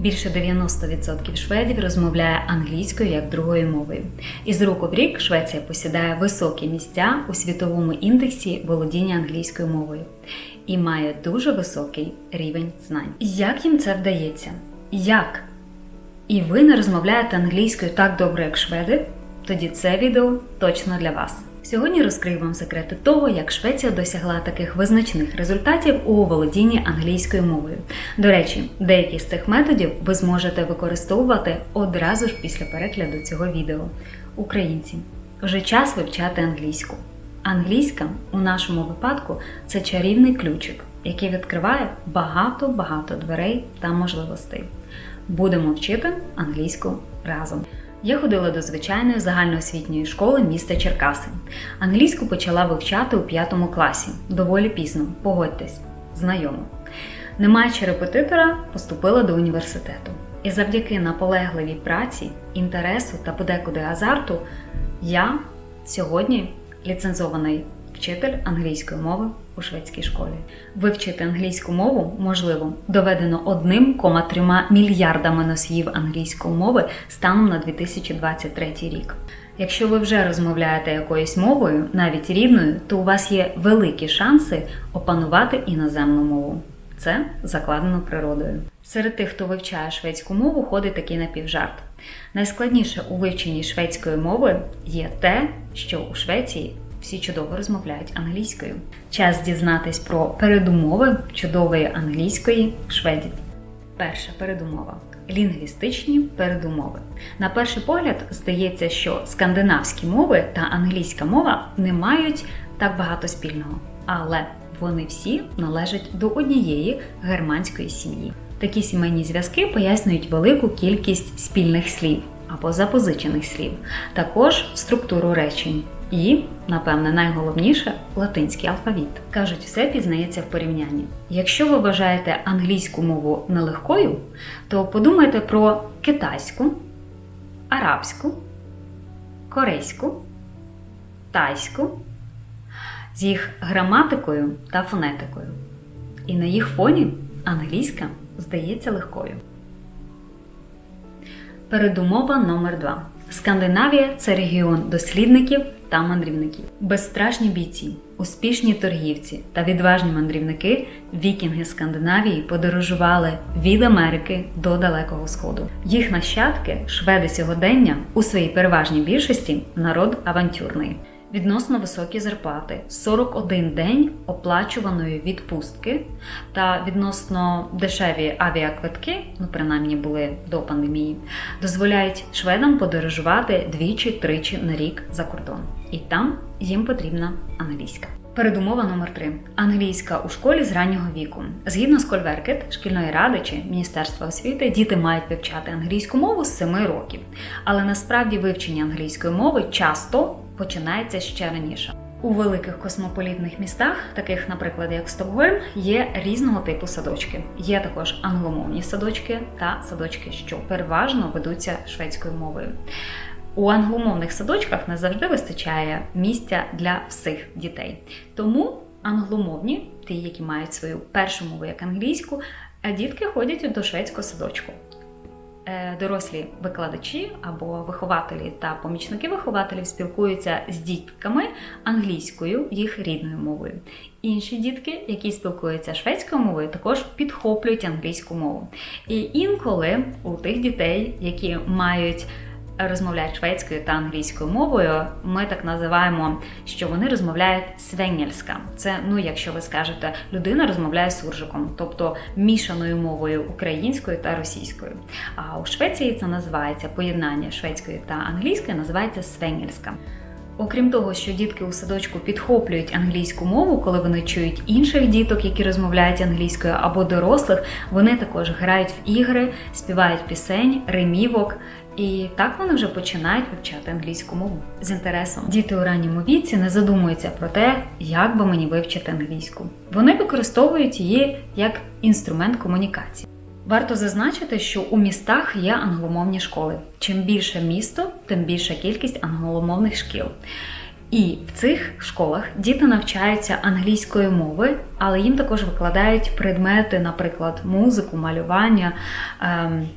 більше 90% шведів розмовляє англійською як другою мовою. І з року в рік Швеція посідає високі місця у світовому індексі володіння англійською мовою і має дуже високий рівень знань. Як їм це вдається? Як? І ви не розмовляєте англійською так добре, як шведи? Тоді це відео точно для вас. Сьогодні розкрию вам секрети того, як Швеція досягла таких визначних результатів у володінні англійською мовою. До речі, деякі з цих методів ви зможете використовувати одразу ж після перегляду цього відео. Українці, вже час вивчати англійську. Англійська у нашому випадку це чарівний ключик, який відкриває багато-багато дверей та можливостей. Будемо вчити англійську разом. Я ходила до звичайної загальноосвітньої школи міста Черкаси. Англійську почала вивчати у п'ятому класі. Доволі пізно, погодьтесь, знайомо. Не маючи репетитора, поступила до університету. І завдяки наполегливій праці, інтересу та подекуди азарту, я сьогодні ліцензований вчитель англійської мови у шведській школі. Вивчити англійську мову можливо доведено 1,3 мільярдами носіїв англійської мови станом на 2023 рік. Якщо ви вже розмовляєте якоюсь мовою, навіть рідною, то у вас є великі шанси опанувати іноземну мову. Це закладено природою. Серед тих, хто вивчає шведську мову, ходить такий напівжарт. Найскладніше у вивченні шведської мови є те, що у Швеції всі чудово розмовляють англійською. Час дізнатись про передумови чудової англійської шведів. Перша передумова лінгвістичні передумови. На перший погляд здається, що скандинавські мови та англійська мова не мають так багато спільного, але вони всі належать до однієї германської сім'ї. Такі сімейні зв'язки пояснюють велику кількість спільних слів або запозичених слів, також структуру речень. І, напевне, найголовніше латинський алфавіт. Кажуть, все пізнається в порівнянні. Якщо ви вважаєте англійську мову нелегкою, то подумайте про китайську, арабську, корейську, тайську з їх граматикою та фонетикою. І на їх фоні англійська здається легкою. Передумова номер 2 Скандинавія це регіон дослідників та мандрівників. Безстрашні бійці, успішні торгівці та відважні мандрівники, вікінги Скандинавії подорожували від Америки до Далекого Сходу. Їх нащадки, шведи сьогодення, у своїй переважній більшості народ авантюрний. Відносно високі зарплати, 41 день оплачуваної відпустки та відносно дешеві авіаквитки, ну принаймні були до пандемії, дозволяють шведам подорожувати двічі-тричі на рік за кордон. І там їм потрібна англійська. Передумова номер 3 англійська у школі з раннього віку. Згідно з Кольверкет, шкільної ради чи Міністерства освіти, діти мають вивчати англійську мову з 7 років. Але насправді вивчення англійської мови часто починається ще раніше. У великих космополітних містах, таких, наприклад, як Стокгольм, є різного типу садочки. Є також англомовні садочки та садочки, що переважно ведуться шведською мовою. У англомовних садочках не завжди вистачає місця для всіх дітей. Тому англомовні, ті, які мають свою першу мову як англійську, дітки ходять до шведського садочку. Е, Дорослі викладачі або вихователі та помічники вихователів спілкуються з дітками англійською, їх рідною мовою. Інші дітки, які спілкуються шведською мовою, також підхоплюють англійську мову. І інколи у тих дітей, які мають розмовляють шведською та англійською мовою, ми так називаємо, що вони розмовляють свенгельська. Це, ну, якщо ви скажете, людина розмовляє суржиком, тобто мішаною мовою українською та російською. А у Швеції це називається поєднання шведської та англійської, називається свенгельська. Окрім того, що дітки у садочку підхоплюють англійську мову, коли вони чують інших діток, які розмовляють англійською, або дорослих, вони також грають в ігри, співають пісень, римівок. І так вони вже починають вивчати англійську мову з інтересом. Діти у ранньому віці не задумуються про те, як би мені вивчити англійську. Вони використовують її як інструмент комунікації. Варто зазначити, що у містах є англомовні школи. Чим більше місто, тим більша кількість англомовних шкіл. І в цих школах діти навчаються англійської мови, але їм також викладають предмети, наприклад, музику, малювання. Ем,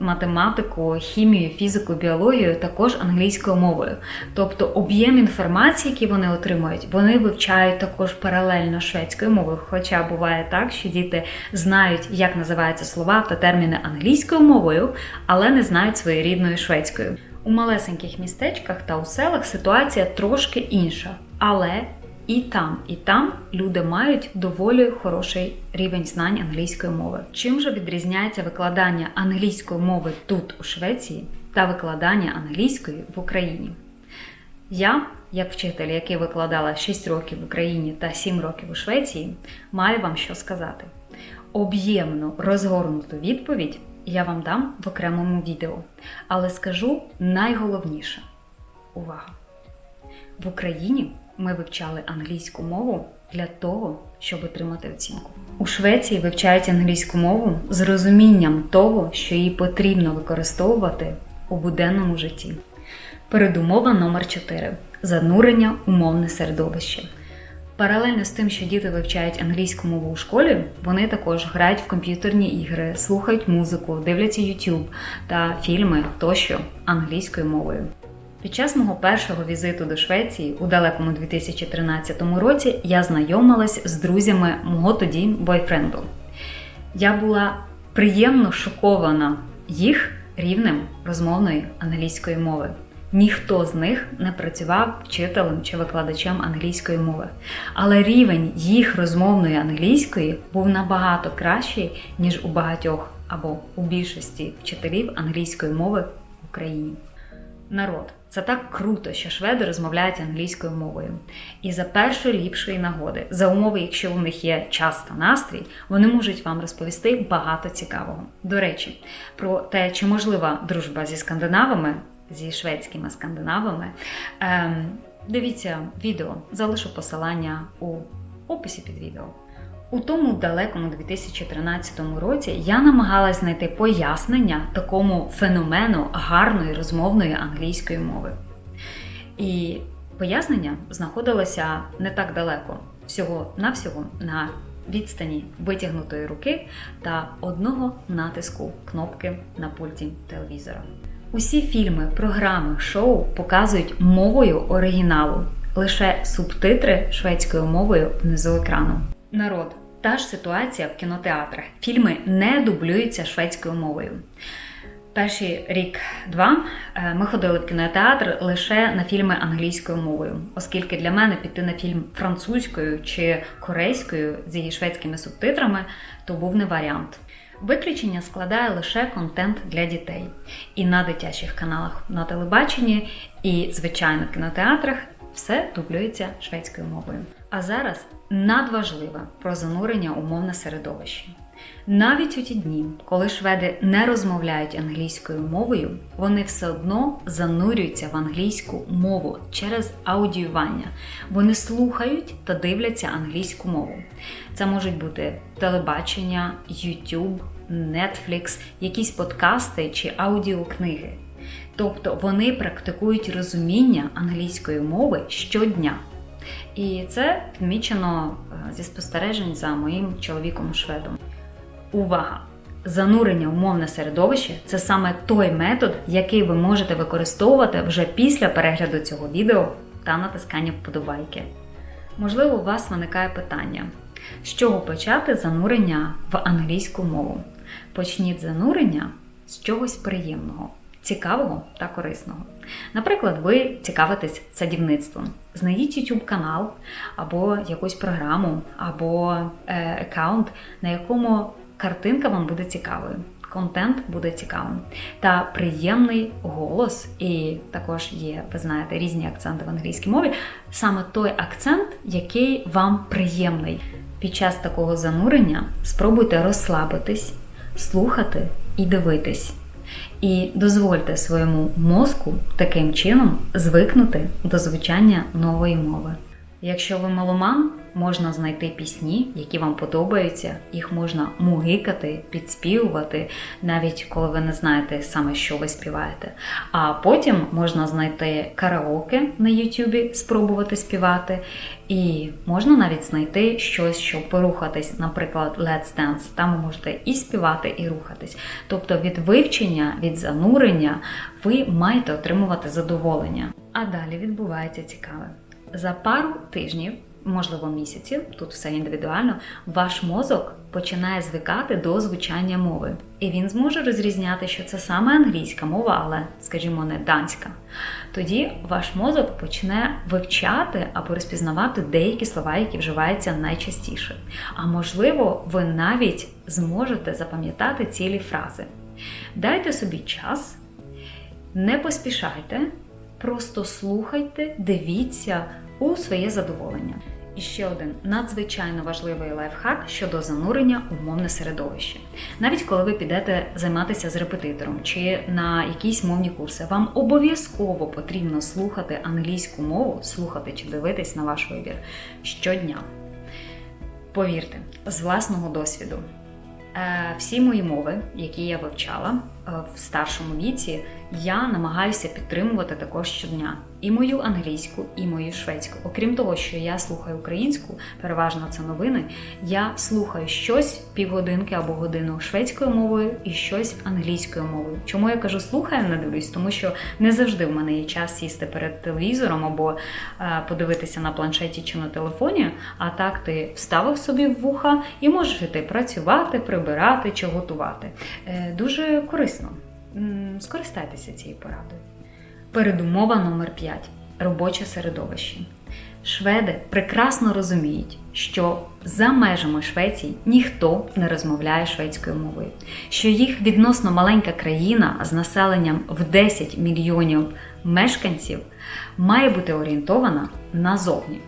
математику, хімію, фізику, біологію також англійською мовою. Тобто об'єм інформації, який вони отримують, вони вивчають також паралельно шведською мовою. Хоча буває так, що діти знають, як називаються слова та терміни англійською мовою, але не знають своєї рідної шведською. У малесеньких містечках та у селах ситуація трошки інша, але і там, і там люди мають доволі хороший рівень знань англійської мови. Чим же відрізняється викладання англійської мови тут, у Швеції, та викладання англійської в Україні? Я, як вчитель, який викладала 6 років в Україні та 7 років у Швеції, маю вам що сказати. Об'ємну розгорнуту відповідь я вам дам в окремому відео, але скажу найголовніше. Увага! В Україні ми вивчали англійську мову для того, щоб отримати оцінку. У Швеції вивчають англійську мову з розумінням того, що її потрібно використовувати у буденному житті. Передумова номер 4 занурення у мовне середовище. Паралельно з тим, що діти вивчають англійську мову у школі, вони також грають в комп'ютерні ігри, слухають музику, дивляться YouTube та фільми тощо англійською мовою. Під час мого першого візиту до Швеції у далекому 2013 році я знайомилась з друзями мого тоді бойфренду. Я була приємно шокована їх рівнем розмовної англійської мови. Ніхто з них не працював вчителем чи викладачем англійської мови, але рівень їх розмовної англійської був набагато кращий, ніж у багатьох або у більшості вчителів англійської мови в Україні. Народ, це так круто, що шведи розмовляють англійською мовою. І за першої ліпшої нагоди, за умови, якщо у них є час та настрій, вони можуть вам розповісти багато цікавого. До речі, про те, чи можлива дружба зі скандинавами, зі шведськими скандинавами. Ем, дивіться відео, залишу посилання у описі під відео. У тому далекому 2013 році я намагалась знайти пояснення такому феномену гарної розмовної англійської мови. І пояснення знаходилося не так далеко, всього навсього на відстані витягнутої руки та одного натиску кнопки на пульті телевізора. Усі фільми, програми, шоу показують мовою оригіналу, лише субтитри шведською мовою внизу екрану. Народ, та ж ситуація в кінотеатрах. Фільми не дублюються шведською мовою. Перший рік-два е, ми ходили в кінотеатр лише на фільми англійською мовою, оскільки для мене піти на фільм французькою чи корейською з її шведськими субтитрами то був не варіант. Виключення складає лише контент для дітей. І на дитячих каналах на телебаченні, і, звичайно, в кінотеатрах все дублюється шведською мовою. А зараз надважливе про занурення умовне середовище. Навіть у ті дні, коли шведи не розмовляють англійською мовою, вони все одно занурюються в англійську мову через аудіювання. Вони слухають та дивляться англійську мову. Це можуть бути телебачення, YouTube, Netflix, якісь подкасти чи аудіокниги. Тобто вони практикують розуміння англійської мови щодня. І це відмічено е, зі спостережень за моїм чоловіком-шведом. Увага! Занурення в мовне середовище це саме той метод, який ви можете використовувати вже після перегляду цього відео та натискання вподобайки. Можливо, у вас виникає питання, з чого почати занурення в англійську мову? Почніть занурення з чогось приємного цікавого та корисного. Наприклад, ви цікавитесь садівництвом. Знайдіть YouTube канал або якусь програму, або е, аккаунт, на якому картинка вам буде цікавою. Контент буде цікавим та приємний голос, і також є, ви знаєте, різні акценти в англійській мові. Саме той акцент, який вам приємний. Під час такого занурення спробуйте розслабитись, слухати і дивитись. І дозвольте своєму мозку таким чином звикнути до звучання нової мови. Якщо ви меломан, можна знайти пісні, які вам подобаються, їх можна мугикати, підспівувати, навіть коли ви не знаєте саме, що ви співаєте. А потім можна знайти караоке на Ютубі, спробувати співати, і можна навіть знайти щось, щоб порухатись, наприклад, Let's Dance. Там ви можете і співати, і рухатись. Тобто від вивчення, від занурення ви маєте отримувати задоволення. А далі відбувається цікаве. За пару тижнів, можливо, місяців, тут все індивідуально, ваш мозок починає звикати до звучання мови. І він зможе розрізняти, що це саме англійська мова, але, скажімо, не данська. Тоді ваш мозок почне вивчати або розпізнавати деякі слова, які вживаються найчастіше. А можливо, ви навіть зможете запам'ятати цілі фрази. Дайте собі час, не поспішайте. Просто слухайте, дивіться у своє задоволення. І ще один надзвичайно важливий лайфхак щодо занурення у мовне середовище. Навіть коли ви підете займатися з репетитором чи на якісь мовні курси, вам обов'язково потрібно слухати англійську мову, слухати чи дивитись на ваш вибір щодня. Повірте, з власного досвіду, е, всі мої мови, які я вивчала в старшому віці, я намагаюся підтримувати також щодня і мою англійську, і мою шведську. Окрім того, що я слухаю українську, переважно це новини. Я слухаю щось півгодинки або годину шведською мовою і щось англійською мовою. Чому я кажу слухаю, не дивлюсь? Тому що не завжди в мене є час сісти перед телевізором або е, подивитися на планшеті чи на телефоні. А так ти вставив собі в вуха і можеш іти працювати, прибирати чи готувати. Е, дуже корисно. М, Скористайтеся цією порадою. Передумова номер 5. Робоче середовище. Шведи прекрасно розуміють, що за межами Швеції ніхто не розмовляє шведською мовою, що їх відносно маленька країна з населенням в 10 мільйонів мешканців має бути орієнтована назовні.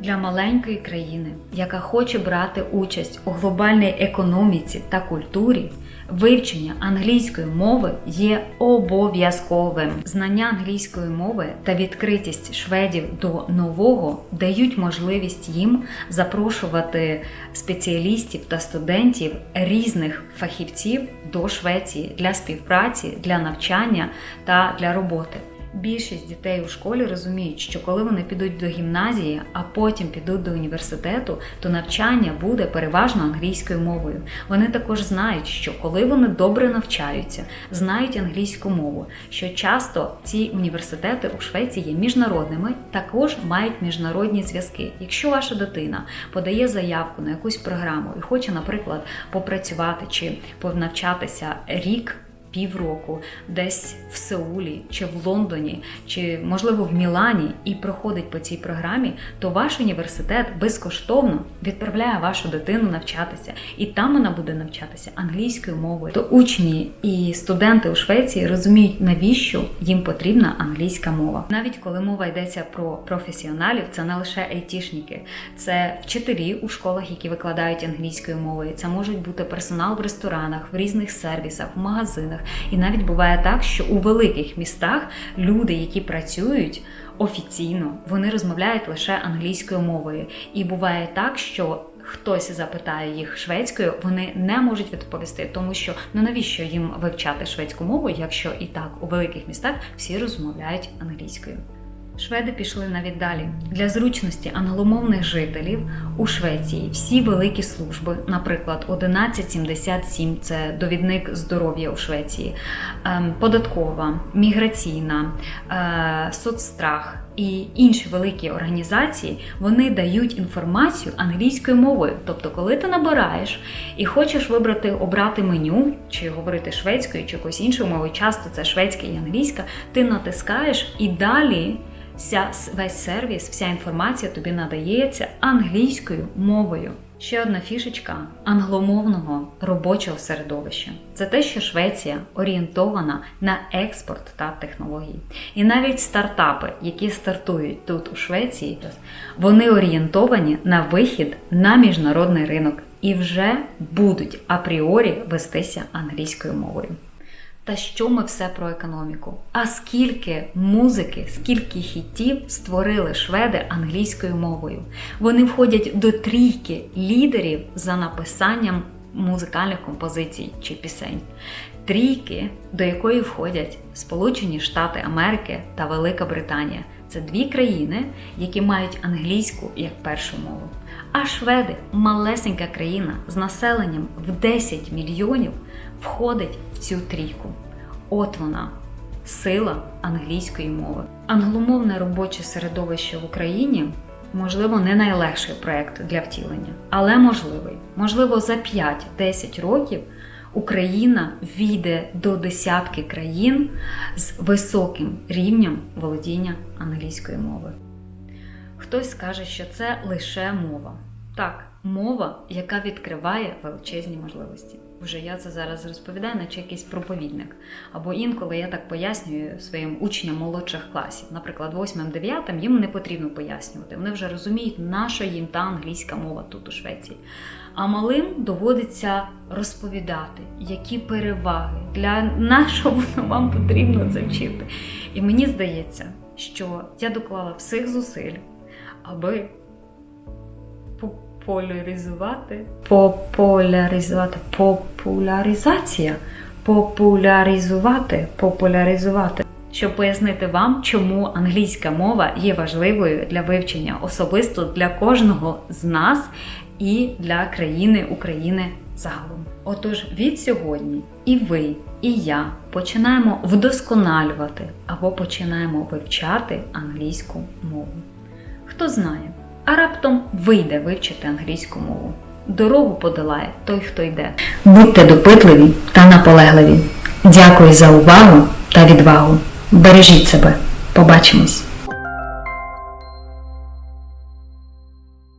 Для маленької країни, яка хоче брати участь у глобальній економіці та культурі, вивчення англійської мови є обов'язковим. Знання англійської мови та відкритість шведів до нового дають можливість їм запрошувати спеціалістів та студентів різних фахівців до Швеції для співпраці, для навчання та для роботи. Більшість дітей у школі розуміють, що коли вони підуть до гімназії, а потім підуть до університету, то навчання буде переважно англійською мовою. Вони також знають, що коли вони добре навчаються, знають англійську мову, що часто ці університети у Швеції є міжнародними, також мають міжнародні зв'язки. Якщо ваша дитина подає заявку на якусь програму і хоче, наприклад, попрацювати чи повнавчатися рік півроку десь в Сеулі чи в Лондоні, чи можливо в Мілані і проходить по цій програмі, то ваш університет безкоштовно відправляє вашу дитину навчатися, і там вона буде навчатися англійською мовою. То учні і студенти у Швеції розуміють, навіщо їм потрібна англійська мова. Навіть коли мова йдеться про професіоналів, це не лише айтішники, це вчителі у школах, які викладають англійською мовою. Це можуть бути персонал в ресторанах, в різних сервісах, в магазинах. І навіть буває так, що у великих містах люди, які працюють офіційно, вони розмовляють лише англійською мовою. І буває так, що хтось запитає їх шведською, вони не можуть відповісти, тому що ну навіщо їм вивчати шведську мову, якщо і так у великих містах всі розмовляють англійською. Шведи пішли навіть далі. Для зручності англомовних жителів у Швеції всі великі служби, наприклад, 1177 це довідник здоров'я у Швеції, ем, податкова, міграційна, е, соцстрах і інші великі організації, вони дають інформацію англійською мовою. Тобто, коли ти набираєш і хочеш вибрати обрати меню, чи говорити шведською, чи якоюсь іншою мовою, часто це шведська і англійська, ти натискаєш і далі. Вся весь сервіс, вся інформація тобі надається англійською мовою. Ще одна фішечка англомовного робочого середовища це те, що Швеція орієнтована на експорт та технології. І навіть стартапи, які стартують тут у Швеції, вони орієнтовані на вихід на міжнародний ринок і вже будуть апріорі вестися англійською мовою. Та що ми все про економіку? А скільки музики, скільки хітів створили шведи англійською мовою? Вони входять до трійки лідерів за написанням музикальних композицій чи пісень. Трійки, до якої входять Сполучені Штати Америки та Велика Британія. Це дві країни, які мають англійську як першу мову. А шведи, малесенька країна з населенням в 10 мільйонів, входить в цю трійку. От вона, сила англійської мови. Англомовне робоче середовище в Україні можливо не найлегший проект для втілення, але можливий. Можливо, за 5-10 років Україна війде до десятки країн з високим рівнем володіння англійської мови. Хтось скаже, що це лише мова. Так, мова, яка відкриває величезні можливості. Вже я це зараз розповідаю, наче якийсь проповідник. Або інколи я так пояснюю своїм учням молодших класів. Наприклад, 8-9 їм не потрібно пояснювати. Вони вже розуміють, на що їм та англійська мова тут у Швеції. А малим доводиться розповідати, які переваги, для на що воно вам потрібно це вчити. І мені здається, що я доклала всіх зусиль, аби популяризувати. Популяризувати. Популяризація. Популяризувати. Популяризувати. Щоб пояснити вам, чому англійська мова є важливою для вивчення особисто для кожного з нас і для країни України загалом. Отож, від сьогодні і ви, і я починаємо вдосконалювати або починаємо вивчати англійську мову. Хто знає, а раптом вийде вивчити англійську мову. Дорогу подолає той, хто йде. Будьте допитливі та наполегливі. Дякую за увагу та відвагу. Бережіть себе. Побачимось!